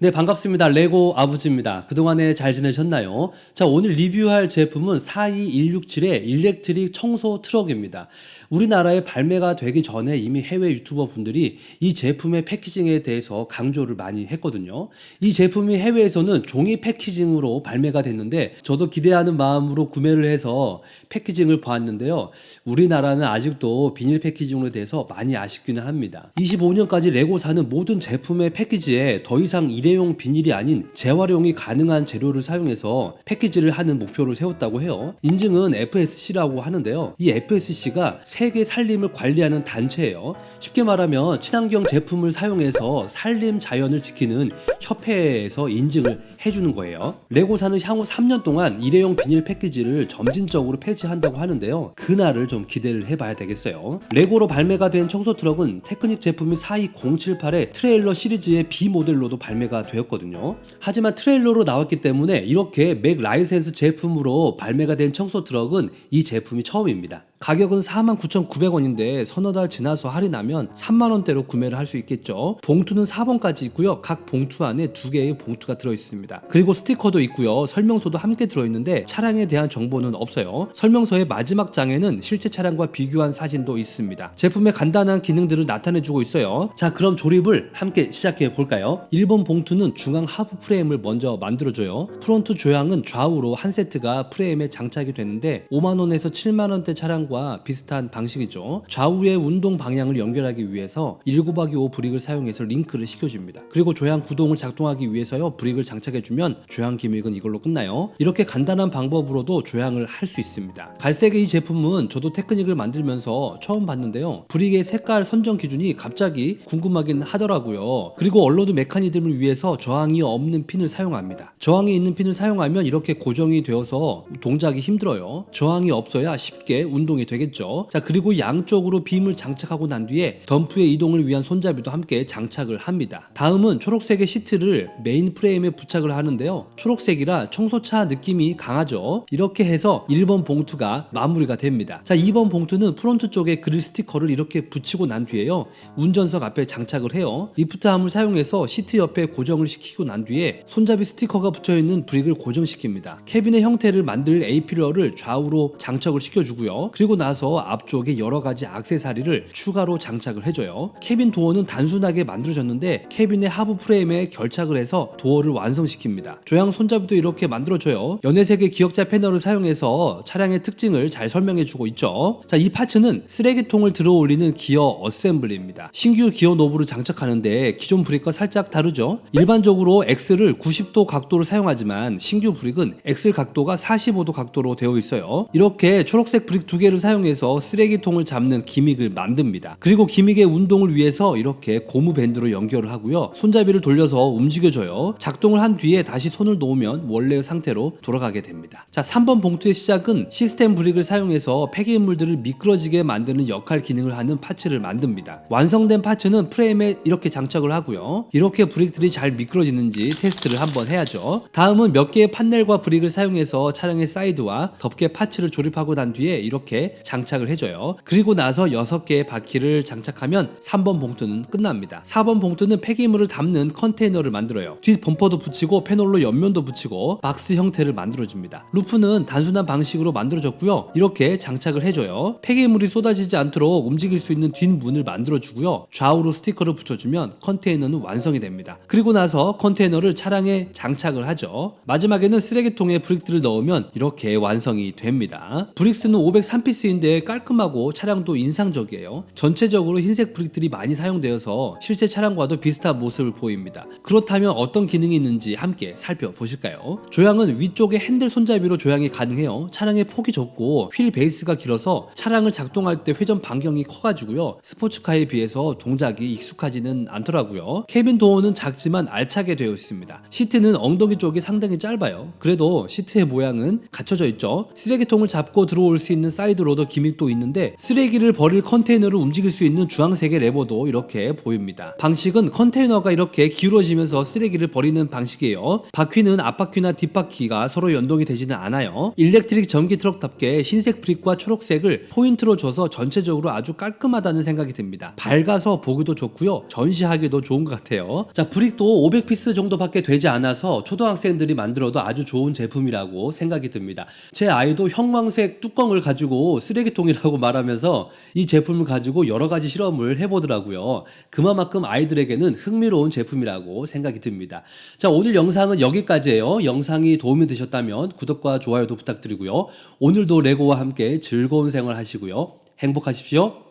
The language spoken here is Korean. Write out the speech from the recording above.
네, 반갑습니다. 레고 아부지입니다. 그동안에 잘 지내셨나요? 자, 오늘 리뷰할 제품은 42167의 일렉트릭 청소 트럭입니다. 우리나라에 발매가 되기 전에 이미 해외 유튜버 분들이 이 제품의 패키징에 대해서 강조를 많이 했거든요. 이 제품이 해외에서는 종이 패키징으로 발매가 됐는데 저도 기대하는 마음으로 구매를 해서 패키징을 보았는데요. 우리나라는 아직도 비닐 패키징으로 대해서 많이 아쉽기는 합니다. 25년까지 레고사는 모든 제품의 패키지에 더 이상 일회 용 비닐이 아닌 재활용이 가능한 재료를 사용해서 패키지를 하는 목표를 세웠다고 해요. 인증은 FSC라고 하는데요. 이 FSC가 세계 산림을 관리하는 단체예요. 쉽게 말하면 친환경 제품을 사용해서 산림 자연을 지키는 협회에서 인증을 해주는 거예요. 레고사는 향후 3년 동안 일회용 비닐 패키지를 점진적으로 폐지한다고 하는데요. 그날을 좀 기대를 해봐야 되겠어요. 레고로 발매가 된 청소 트럭은 테크닉 제품인 42078의 트레일러 시리즈의 B 모델로도 발매가 되었거든요. 하지만 트레일러로 나왔기 때문에 이렇게 맥 라이센스 제품으로 발매가 된 청소 트럭은 이 제품이 처음입니다. 가격은 49,900원인데 서너 달 지나서 할인하면 3만원대로 구매를 할 수 있겠죠. 봉투는 4번까지 있고요. 각 봉투 안에 두 개의 봉투가 들어있습니다. 그리고 스티커도 있고요. 설명서도 함께 들어있는데 차량에 대한 정보는 없어요. 설명서의 마지막 장에는 실제 차량과 비교한 사진도 있습니다. 제품의 간단한 기능들을 나타내주고 있어요. 자, 그럼 조립을 함께 시작해 볼까요? 1번 봉투는 중앙 하부 프레임을 먼저 만들어줘요. 프론트 조향은 좌우로 한 세트가 프레임에 장착이 되는데 5만원에서 7만원대 차량 과 비슷한 방식이죠. 좌우의 운동 방향을 연결하기 위해서 1곱하기 5 브릭을 사용해서 링크를 시켜줍니다. 그리고 조향 구동을 작동하기 위해서요 브릭을 장착해주면 조향 기믹은 이걸로 끝나요. 이렇게 간단한 방법으로도 조향을 할 수 있습니다. 갈색의 이 제품은 저도 테크닉을 만들면서 처음 봤는데요. 브릭의 색깔 선정 기준이 갑자기 궁금하긴 하더라고요. 그리고 얼로드 메커니즘을 위해서 저항이 없는 핀을 사용합니다. 저항이 있는 핀을 사용하면 이렇게 고정이 되어서 동작이 힘들어요. 저항이 없어야 쉽게 운동이 되겠죠. 자 그리고 양쪽으로 빔을 장착하고 난 뒤에 덤프의 이동을 위한 손잡이도 함께 장착을 합니다. 다음은 초록색의 시트를 메인 프레임에 부착을 하는데요. 초록색이라 청소차 느낌이 강하죠. 이렇게 해서 1번 봉투가 마무리가 됩니다. 자 2번 봉투는 프론트 쪽에 그릴 스티커를 이렇게 붙이고 난 뒤에요. 운전석 앞에 장착을 해요. 리프트함을 사용해서 시트 옆에 고정을 시키고 난 뒤에 손잡이 스티커가 붙여 있는 브릭을 고정시킵니다. 캐빈의 형태를 만들 A필러를 좌우로 장착을 시켜주고요. 그리고 나서 앞쪽에 여러 가지 악세사리를 추가로 장착을 해줘요. 캐빈 도어는 단순하게 만들어졌는데 캐빈의 하부 프레임에 결착을 해서 도어를 완성시킵니다. 조향 손잡이도 이렇게 만들어줘요. 연회색의 기억자 패널을 사용해서 차량의 특징을 잘 설명해주고 있죠. 자, 이 파츠는 쓰레기통을 들어 올리는 기어 어셈블리입니다. 신규 기어 노브를 장착하는데 기존 브릭과 살짝 다르죠. 일반적으로 X를 90도 각도로 사용하지만 신규 브릭은 X 각도가 45도 각도로 되어 있어요. 이렇게 초록색 브릭 두 개를 사용해서 쓰레기통을 잡는 기믹을 만듭니다. 그리고 기믹의 운동을 위해서 이렇게 고무 밴드로 연결을 하고요. 손잡이를 돌려서 움직여줘요. 작동을 한 뒤에 다시 손을 놓으면 원래의 상태로 돌아가게 됩니다. 자, 3번 봉투의 시작은 시스템 브릭을 사용해서 폐기물들을 미끄러지게 만드는 역할 기능을 하는 파츠를 만듭니다. 완성된 파츠는 프레임에 이렇게 장착을 하고요. 이렇게 브릭들이 잘 미끄러지는지 테스트를 한번 해야죠. 다음은 몇 개의 판넬과 브릭을 사용해서 차량의 사이드와 덮개 파츠를 조립하고 난 뒤에 이렇게 장착을 해줘요. 그리고 나서 6개의 바퀴를 장착하면 3번 봉투는 끝납니다. 4번 봉투는 폐기물을 담는 컨테이너를 만들어요. 뒷 범퍼도 붙이고 패널로 옆면도 붙이고 박스 형태를 만들어줍니다. 루프는 단순한 방식으로 만들어졌고요. 이렇게 장착을 해줘요. 폐기물이 쏟아지지 않도록 움직일 수 있는 뒷문을 만들어주고요. 좌우로 스티커를 붙여주면 컨테이너는 완성이 됩니다. 그리고 나서 컨테이너를 차량에 장착을 하죠. 마지막에는 쓰레기통에 브릭들을 넣으면 이렇게 완성이 됩니다. 브릭스는 503피스 인데 깔끔하고 차량도 인상적이에요. 전체적으로 흰색 브릭들이 많이 사용되어서 실제 차량과도 비슷한 모습을 보입니다. 그렇다면 어떤 기능이 있는지 함께 살펴보실까요? 조향은 위쪽에 핸들 손잡이로 조향이 가능해요. 차량의 폭이 좁고 휠 베이스가 길어서 차량을 작동할 때 회전 반경이 커가지고요. 스포츠카에 비해서 동작이 익숙하지는 않더라고요. 캐빈 도어는 작지만 알차게 되어 있습니다. 시트는 엉덩이 쪽이 상당히 짧아요. 그래도 시트의 모양은 갖춰져 있죠. 쓰레기통을 잡고 들어올 수 있는 사이드 로더 기믹도 있는데 쓰레기를 버릴 컨테이너를 움직일 수 있는 주황색의 레버도 이렇게 보입니다. 방식은 컨테이너가 이렇게 기울어지면서 쓰레기를 버리는 방식이에요. 바퀴는 앞바퀴나 뒷바퀴가 서로 연동이 되지는 않아요. 일렉트릭 전기 트럭답게 흰색 브릭과 초록색을 포인트로 줘서 전체적으로 아주 깔끔하다는 생각이 듭니다. 밝아서 보기도 좋고요. 전시하기도 좋은 것 같아요. 자, 브릭도 500피스 정도밖에 되지 않아서 초등학생들이 만들어도 아주 좋은 제품이라고 생각이 듭니다. 제 아이도 형광색 뚜껑을 가지 고 쓰레기통이라고 말하면서 이 제품을 가지고 여러 가지 실험을 해보더라고요. 그만큼 아이들에게는 흥미로운 제품이라고 생각이 듭니다. 자, 오늘 영상은 여기까지예요. 영상이 도움이 되셨다면 구독과 좋아요도 부탁드리고요. 오늘도 레고와 함께 즐거운 생활 하시고요. 행복하십시오.